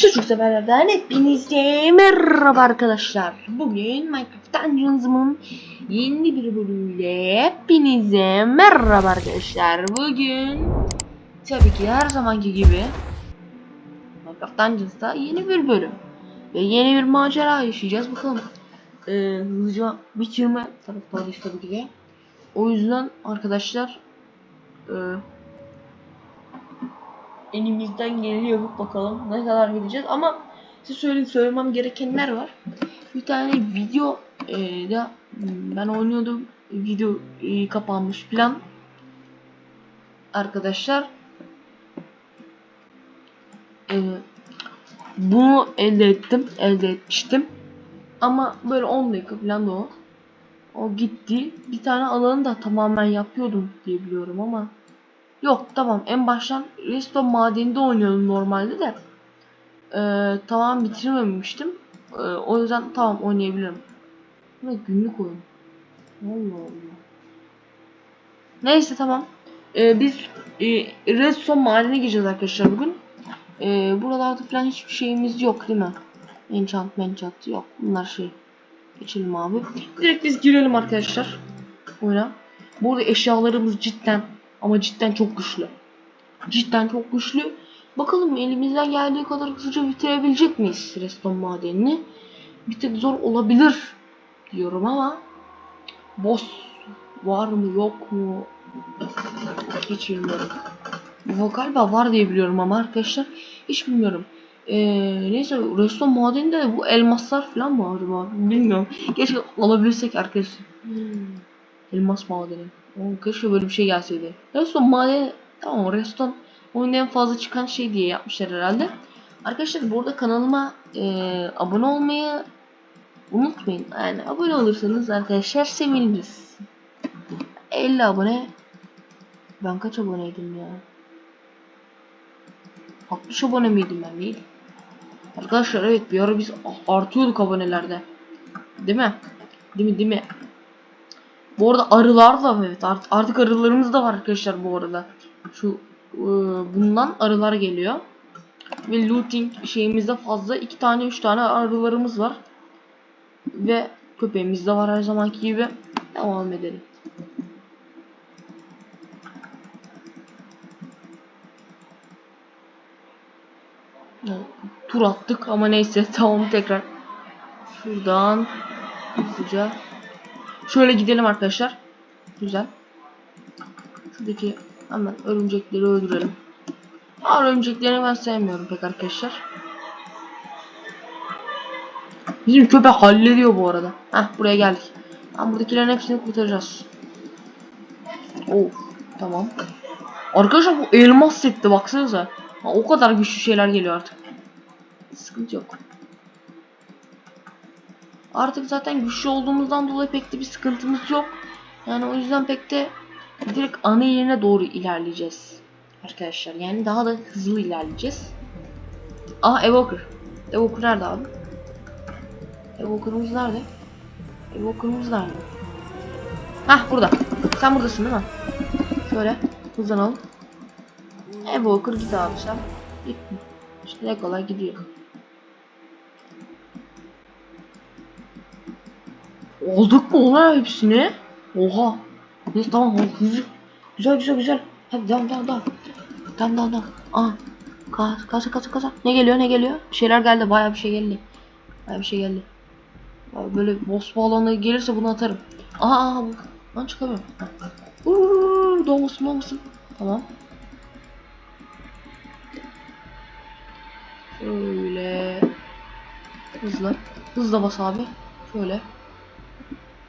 Çocuk severlerden hepinize merhaba arkadaşlar. Bugün Minecraft Dungeons'ımın yeni bir bölümüyle hepinize merhaba arkadaşlar. Bugün tabii ki her zamanki gibi Minecraft Dungeons'ta yeni bir bölüm ve yeni bir macera yaşayacağız. Bakalım ee, hızlıca bitirme taraftarıyız tabii ki de. O yüzden arkadaşlar ee, elimizden geleni yapıp bakalım ne kadar gideceğiz. Ama size söyleyeyim söylemem gerekenler var. Bir tane video e, da ben oynuyordum. Video e, kapanmış plan. Arkadaşlar. E, bunu elde ettim elde etmiştim. Ama böyle 10 dakika falan da o. O gitti. Bir tane alanı da tamamen yapıyordum diye biliyorum ama Yok tamam en baştan Redstone madeninde oynuyordum normalde de. Ee, tamam bitirmemiştim. Ee, o yüzden tamam oynayabilirim. Ama günlük oyun. Allah Allah. Neyse tamam. Ee, biz e, Redstone madenine gireceğiz arkadaşlar bugün. Ee, buralarda falan hiçbir şeyimiz yok değil mi? Enchant enchant yok. Bunlar şey. Geçelim abi. Direkt biz girelim arkadaşlar. Oyuna. Burada eşyalarımız cidden ama cidden çok güçlü. Cidden çok güçlü. Bakalım elimizden geldiği kadar hızlıca bitirebilecek miyiz Redstone madenini? Bir tık zor olabilir diyorum ama boss var mı yok mu hiç bilmiyorum. Bu galiba var diye biliyorum ama arkadaşlar hiç bilmiyorum. Ee, neyse Redstone madeninde bu elmaslar falan mı acaba bilmiyorum. Keşke alabilsek arkadaşlar. Elmas madeni. Oğlum keşke böyle bir şey gelseydi. Redstone madeni tamam Redstone oyunda en fazla çıkan şey diye yapmışlar herhalde. Arkadaşlar burada kanalıma e, abone olmayı unutmayın. Yani abone olursanız arkadaşlar seviniriz. 50 abone. Ben kaç aboneydim ya? 60 abone miydim ben değil? Arkadaşlar evet bir ara biz artıyorduk abonelerde. Değil mi? Değil mi değil mi? Bu arada arılar da evet art, artık arılarımız da var arkadaşlar bu arada. Şu e, bundan arılar geliyor. Ve looting şeyimizde fazla iki tane üç tane arılarımız var. Ve köpeğimiz de var her zamanki gibi. Devam edelim. Tur attık ama neyse tamam tekrar. Şuradan hızlıca Şöyle gidelim arkadaşlar. Güzel. Şuradaki hemen örümcekleri öldürelim. Aa, örümcekleri ben sevmiyorum pek arkadaşlar. Bizim köpek hallediyor bu arada. Heh buraya geldik. Tamam buradakilerin hepsini kurtaracağız. Of tamam. Arkadaşlar bu elmas setti baksanıza. Ha, o kadar güçlü şeyler geliyor artık. Sıkıntı yok. Artık zaten güçlü olduğumuzdan dolayı pek de bir sıkıntımız yok. Yani o yüzden pek de direkt ana yerine doğru ilerleyeceğiz. Arkadaşlar yani daha da hızlı ilerleyeceğiz. Aha Evoker. Evoker nerede abi? Evoker'ımız nerede? Evoker'ımız nerede? Hah burada. Sen buradasın değil mi? Şöyle hızlanalım. Evoker git abi sen. Git. İşte kolay gidiyor. Olduk mu ulan hepsini? Oha. Neyse tamam hızlı. Güzel güzel güzel. Hadi devam devam devam. Devam devam devam. Aa. Kasa kasa kasa. Ne geliyor ne geliyor? Bir şeyler geldi baya bir şey geldi. Baya bir şey geldi. Böyle boss bağlanı gelirse bunu atarım. Aa, aa bu. Lan çıkamıyorum. Uuu doğmasın doğmasın. Tamam. Şöyle. Hızlı. Hızla bas abi. Şöyle.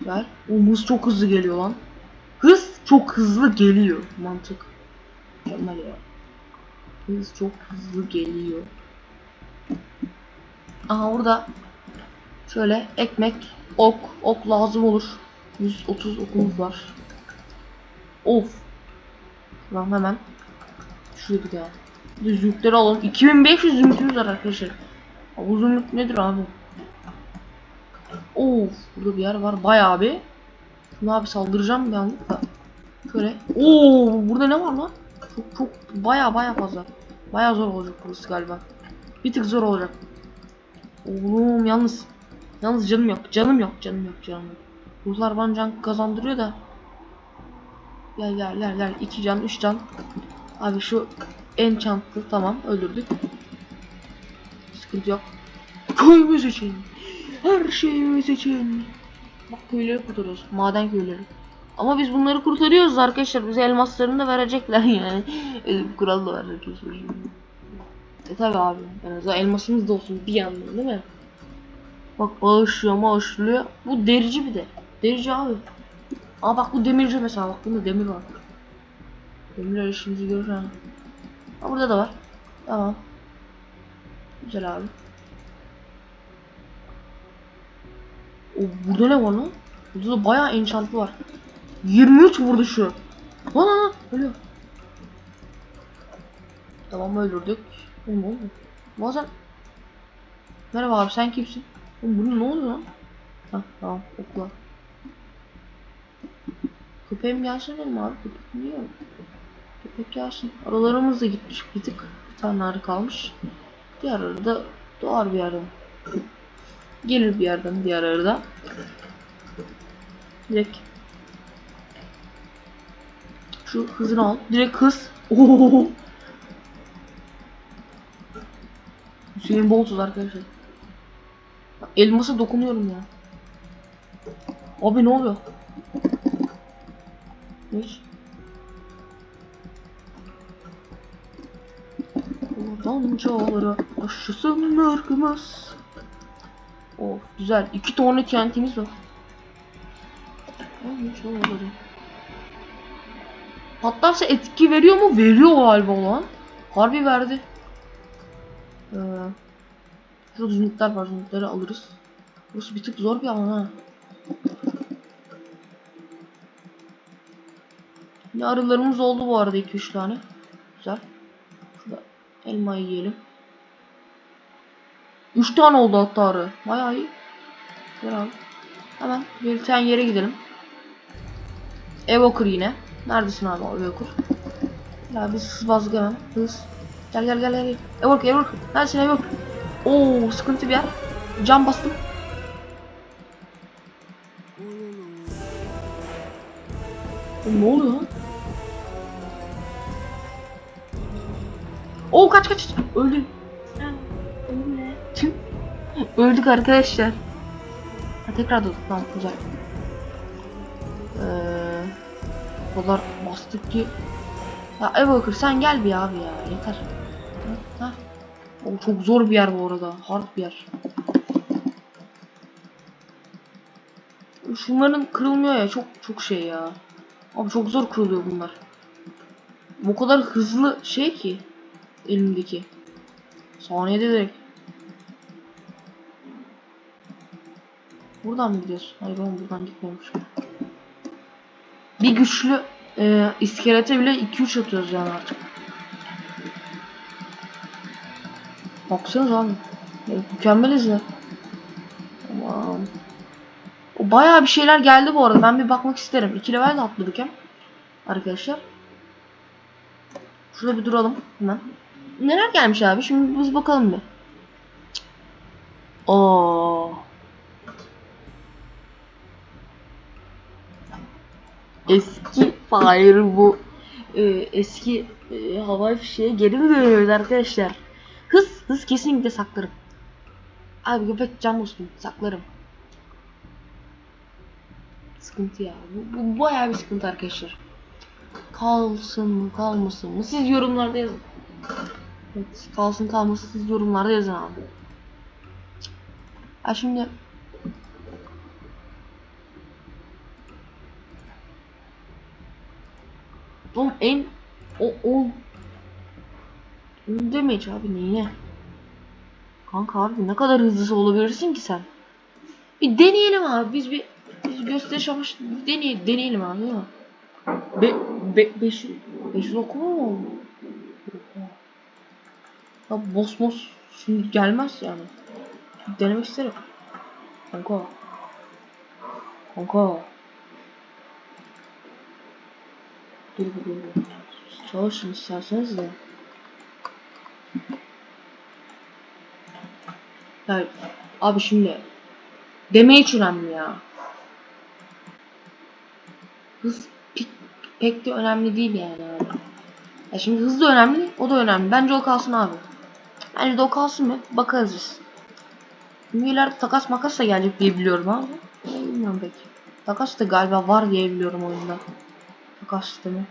Güzel. O hız çok hızlı geliyor lan. Hız çok hızlı geliyor. Mantık. Mükemmel ya. Hız çok hızlı geliyor. Aha burada şöyle ekmek, ok, ok lazım olur. 130 okumuz var. Of. Şuradan hemen şuraya gidelim. Düzlükleri alalım. 2500 zümrütümüz var arkadaşlar. Bu zümrüt nedir abi? Of burada bir yer var bayağı bir. Şuna abi saldıracağım bir anlıkla. Şöyle. Oo burada ne var lan? Çok çok bayağı bayağı fazla. Bayağı zor olacak burası galiba. Bir tık zor olacak. Oğlum yalnız. Yalnız canım yok. Canım yok. Canım yok. Canım yok. Ruhlar bana can kazandırıyor da. Gel gel gel gel. 2 can 3 can. Abi şu enchantlı tamam öldürdük. Sıkıntı yok. Köyümüz için. Her şeyimiz için. Bak köyleri kurtarıyoruz. Maden köyleri. Ama biz bunları kurtarıyoruz arkadaşlar. Bize elmaslarını da verecekler yani. Öyle bir kural da var. E tabi abi. En elmasımız da olsun bir yandan değil mi? Bak bağışlıyor bağışlıyor. Bu derici bir de. Derici abi. Aa bak bu demirci mesela bak bunda demir var. Demirler işimizi görür ha. Ha burada da var. Tamam. Güzel abi. O burada ne var lan? Burada da bayağı enchantlı var. 23 vurdu şu. Lan lan ölüyor. Tamam öldürdük. Oğlum oldu. Bazen Merhaba abi sen kimsin? Oğlum bunun ne oluyor lan? Hah tamam okula. Köpeğim gelsin benim abi. Köpek niye? Köpek gelsin. Aralarımız da gitmiş bir tık. Bir tane arı kalmış. Diğer arı da doğar bir yerden. Gelir bir yerden diğer arı da. Direkt şu hızını al. Direkt hız. Oo. Hüseyin Boltuz arkadaşlar. Elmasa dokunuyorum ya. Abi ne oluyor? Hiç. Oradan çağlara aşısın ırkımız. Of güzel. İki tane TNT'miz var. Ay, çağları. Patlarsa etki veriyor mu? Veriyor galiba olan. Harbi verdi. Ee, şurada zümrütler var. Zümrütleri alırız. Burası bir tık zor bir alan ha. Yine arılarımız oldu bu arada 2-3 tane. Güzel. Şurada elmayı yiyelim. 3 tane oldu hatta arı. Bayağı iyi. Güzel abi. Hemen bir tane yere gidelim. Evoker yine. Neredesin abi Evoker? Ya biz hız bazlık hemen. Hız. Gel gel gel gel. Evoker Evoker. Neredesin Evoker? Oo sıkıntı bir yer. Cam bastım. Ne oluyor lan? Oo kaç kaç. Öldüm. Öldük arkadaşlar. Ha, tekrar. Tamam güzel. Ee, kadar bastık ki. Ya Evoker sen gel bir abi ya yeter. Ha. O çok zor bir yer bu arada. Hard bir yer. Şunların kırılmıyor ya çok çok şey ya. Abi çok zor kırılıyor bunlar. Bu kadar hızlı şey ki elimdeki. Saniyede direkt. Buradan mı gidiyorsun? Hayır oğlum buradan gitmiyormuş. Bir güçlü e, iskelete bile 2-3 atıyoruz yani artık. Baksanıza abi. Ya, mükemmeliz ya. Tamam. O bayağı bir şeyler geldi bu arada. Ben bir bakmak isterim. 2 level de atladık hem. Arkadaşlar. Şurada bir duralım hemen. Neler gelmiş abi? Şimdi biz bakalım bir. Oo. Eski Fire bu e, eski e, havai fişeğe geri mi dönüyoruz arkadaşlar? Hız, hız kesinlikle saklarım. Abi köpek cam olsun saklarım. Sıkıntı ya. Bu, bu bayağı bir sıkıntı arkadaşlar. Kalsın mı kalmasın mı? Siz yorumlarda yazın. Evet, kalsın kalmasın siz yorumlarda yazın abi. Ha şimdi Oğlum en o o damage abi neyine? Kanka abi ne kadar hızlısı olabilirsin ki sen? Bir deneyelim abi biz bir biz gösteriş amaçlı deney, deneyelim abi mi? Be, be, 500, 500 okuma mı? Ya boss boss şimdi gelmez yani. Denemek isterim. Kanka. Kanka. Dur dur. Çalışın isterseniz de. Ya abi şimdi damage önemli ya. Hız pek, pek de önemli değil yani abi. Ya şimdi hız da önemli, o da önemli. Bence o kalsın abi. Bence de o kalsın mı? Bakarız biz. Çünkü ileride takas makas da gelecek diye biliyorum abi. Bilmiyorum pek. Takas da galiba var diye biliyorum oyunda. Takas sistemi.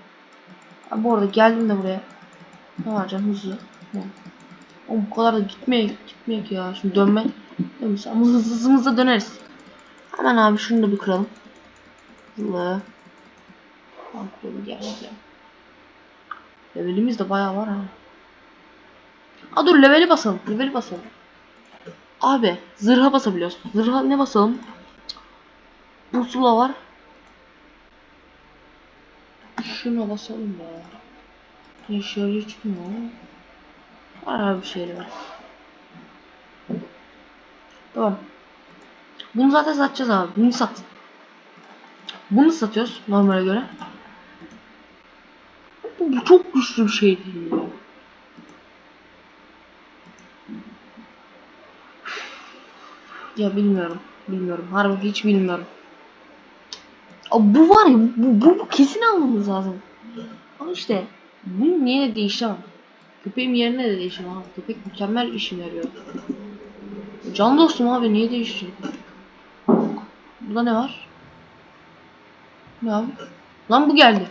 Ha, bu arada geldim de buraya. Ne var canım hızlı. Oğlum bu kadar da gitmeye gitmeye ki ya. Şimdi dönme. Dönmüş ama hızlı hızımızda döneriz. Hemen abi şunu da bir kıralım. Hızlı. Tamam kıralım gerçekten. Levelimiz de bayağı var ha. Aa dur leveli basalım. Leveli basalım. Abi zırha basabiliyoruz. Zırha ne basalım? Pusula var. Şuna basalım ya. Ne şöyle çıkmıyor. Var abi bir şeyler. Tamam. Bunu zaten satacağız abi. Bunu sat. Bunu satıyoruz normale göre. Bu, bu çok güçlü bir şey değil ya. Ya bilmiyorum. Bilmiyorum. Harbi hiç bilmiyorum. Abi bu var ya bu, bu, bu kesin almamız lazım. Ama işte bunu niye de değişemem. Köpeğim yerine de değişemem abi. Köpek mükemmel işime yarıyor. Can dostum abi niye değiştireyim? Burada ne var? Ne abi? Lan bu geldi.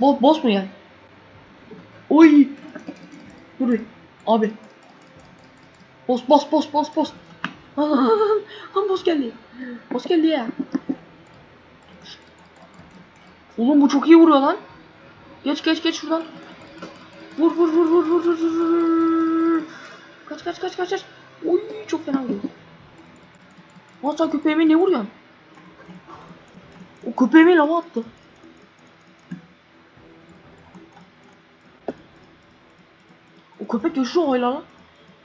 Bo boss mu geldi? Oy! Dur. Abi. Boss boss boss boss boss. Lan boss geldi. Boss geldi ya. Oğlum bu çok iyi vuruyor lan. Geç geç geç şuradan. Vur vur vur vur vur vur vur. Kaç kaç kaç kaç kaç. Oy çok fena vuruyor. Sen köpeğime ne vuruyorsun? O köpeğime lava attı. O köpek yaşıyor hala lan.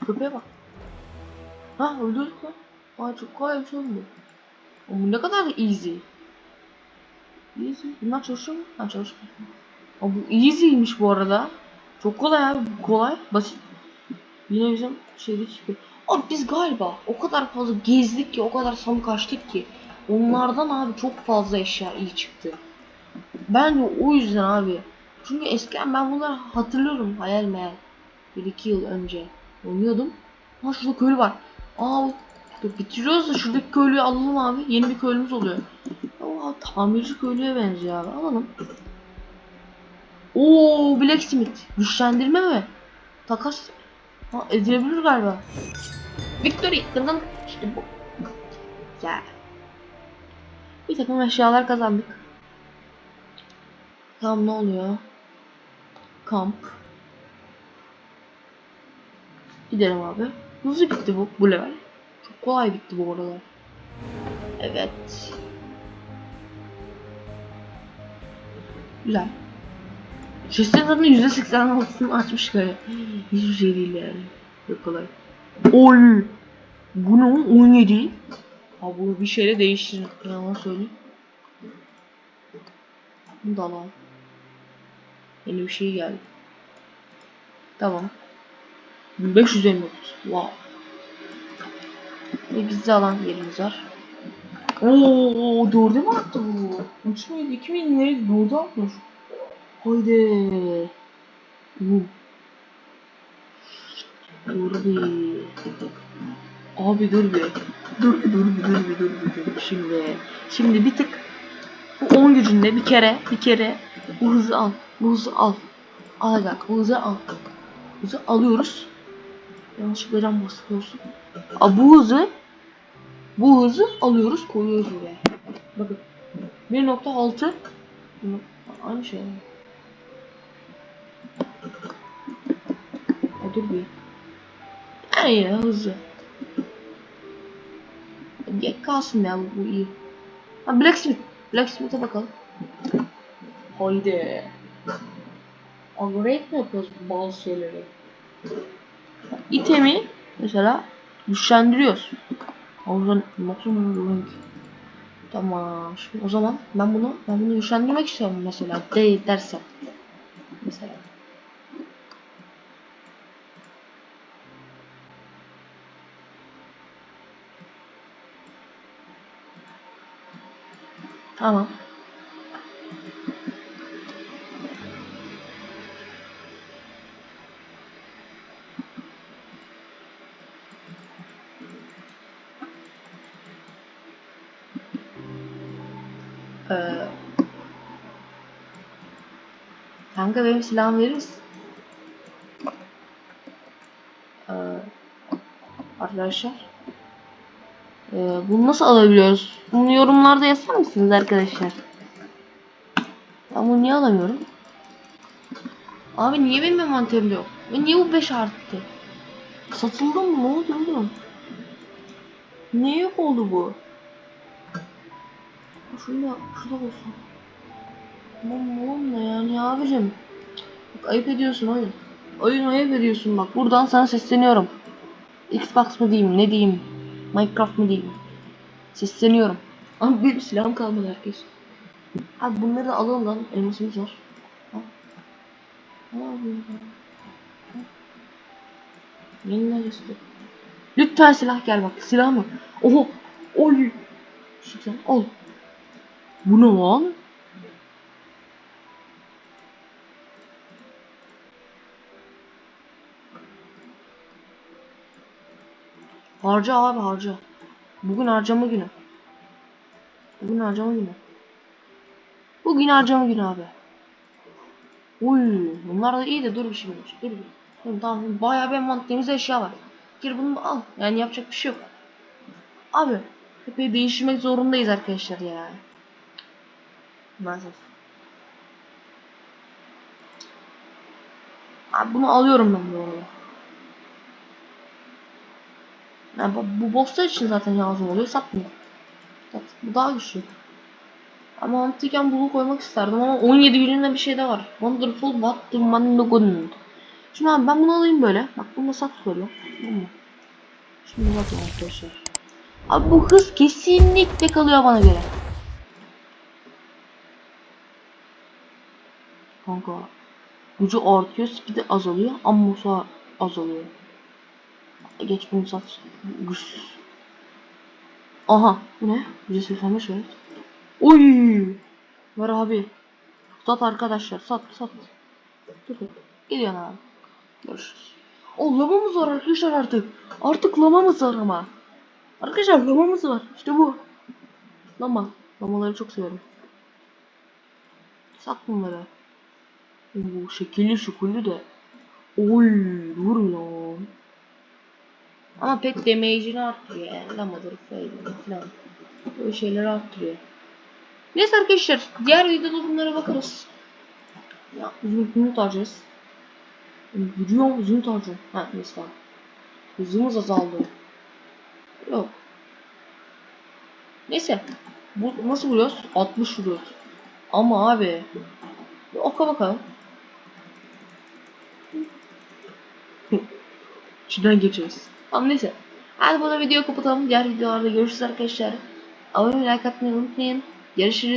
Köpeğe bak. Ha öldürdük lan. Aa çok kolay bir şey oldu. Oğlum ne kadar easy. Easy. Bunlar çalışıyor mu? Ha çalışmıyor. Aa bu easy'ymiş bu arada. Çok kolay abi. Kolay. Basit. Yine bizim şeyde çıkıyor. Abi biz galiba o kadar fazla gezdik ki, o kadar sandık açtık ki onlardan abi çok fazla eşya iyi çıktı. Bence o yüzden abi. Çünkü eskiden ben bunları hatırlıyorum hayal meyal. 1-2 yıl önce oynuyordum. Ha şurada köylü var. Aa bitiriyoruz da şuradaki köylüyü alalım abi. Yeni bir köylümüz oluyor. Aa tamirci köylüye benziyor abi. Alalım. Oo Blacksmith. Güçlendirme mi? Takas. Ha, edilebilir galiba. Victory. Dın İşte bu. Güzel. Bir takım eşyalar kazandık. Tamam ne oluyor? Kamp. Gidelim abi. Hızlı bitti bu, bu level. Çok kolay bitti bu arada. Evet. Güzel. Chest'in zaten %86'sını açmış galiba. Hiçbir şey değil yani. Çok kolay. Oy! Bu ne? 17. Ha bunu bir şeyle değiştirin. Yalan söyleyeyim. Bunu da alalım. Yeni bir şey geldi. Tamam. 1559. Wow. Ve gizli alan yerimiz var. Oo, dörde mi attı bu? 3 müydü, 2 miydi, neydi? Dörde atmış. Haydi. Uh. Dur bir. Abi dur bir. Dur bir dur bir dur bir dur bir dur. Şimdi. Şimdi bir tık. Bu 10 gücünde bir kere bir kere bu hızı al. Bu hızı al. Al bak bu hızı al. Hızı alıyoruz. Yanlışlıkla cam bastık olsun. Aa, bu hızı bu hızı alıyoruz koyuyoruz buraya. Bakın. 1.6 Aynı şey. Aa, dur bir. Yani yine hızlı. Gek kalsın ya bu, bu iyi. Ha Blacksmith. Blacksmith'e bakalım. Haydi. Upgrade mi yapıyoruz bazı şeyleri? İtemi mesela güçlendiriyoruz. Omzun omzun link. Tamam. Şimdi o zaman ben bunu ben bunu güçlendirmek istiyorum mesela D dersem. Mesela. Tamam. Kanka benim silahımı verir misin? Ee, arkadaşlar. Ee, bunu nasıl alabiliyoruz? Bunu yorumlarda yazar mısınız arkadaşlar? Ben bunu niye alamıyorum? Abi niye benim envanterimde yok? Ve niye bu 5 arttı? Satıldı mı? Ne oldu oğlum? Niye yok oldu bu? Şurada, şurada olsun. Oğlum oğlum ne yani abicim? Bak ayıp ediyorsun oyun. Oyun ayıp ediyorsun bak. Buradan sana sesleniyorum. Xbox mı diyeyim ne diyeyim? Minecraft mı diyeyim? Sesleniyorum. Ama bir silahım kalmadı herkes. Abi bunları da alalım lan. Elmasımız var. Al. Ne yapıyorsun? Yeniden göster. Lütfen silah gel bak. Silah mı? Oho. Oy. Sıksan al. Bu ne lan? Harca abi harca. Bugün harcama günü. Bugün harcama günü. Bugün harcama günü abi. Uy, bunlar da iyi de dur bir şey olmuş. Dur bir. Tamam, tamam bayağı bir envanterimizde eşya var. Gir bunu al. Yani yapacak bir şey yok. Abi, epey değiştirmek zorundayız arkadaşlar ya. Maalesef. Abi bunu alıyorum ben bu arada. Yani bu, bu bosslar için zaten lazım oluyor. Satmıyor. Sat. Bu daha güçlü. Ama mantıken bunu koymak isterdim ama 17 gününde bir şey de var. Wonderful What the Mandogun. Şimdi abi ben bunu alayım böyle. Bak bunu da sat mı? Şimdi bakın arkadaşlar. Abi bu hız kesinlikle kalıyor bana göre. Kanka. Gücü artıyor, speed'i azalıyor, ammusu azalıyor. Geç bunu sat. Güçsüz. Aha, bu ne? 185 evet. Oy! Ver abi. Sat arkadaşlar, sat, sat. Dur, dur. Gidiyorsun abi. Görüşürüz. O lamamız var arkadaşlar artık. Artık lamamız var ama. Arkadaşlar lamamız var. İşte bu. Lama. Lamaları çok severim. Sat bunları. Oo, şekilli şukullu de. Oy dur ya. Ama pek damage'ini arttırıyor yani. Lamadır falan. Böyle şeyleri arttırıyor. Neyse arkadaşlar. Diğer videoda bunlara bakarız. Ya uzun uzun harcarız. Yürüyor uzun harcıyor. Ha neyse tamam. Hızımız azaldı. Yok. Neyse. Bu nasıl vuruyoruz? 60 vuruyoruz. Ama abi. Bir oka bakalım. Şuradan geçiyoruz. Tamam neyse. Hadi burada videoyu kapatalım. Diğer videolarda görüşürüz arkadaşlar. Abone olmayı, like atmayı unutmayın. Görüşürüz.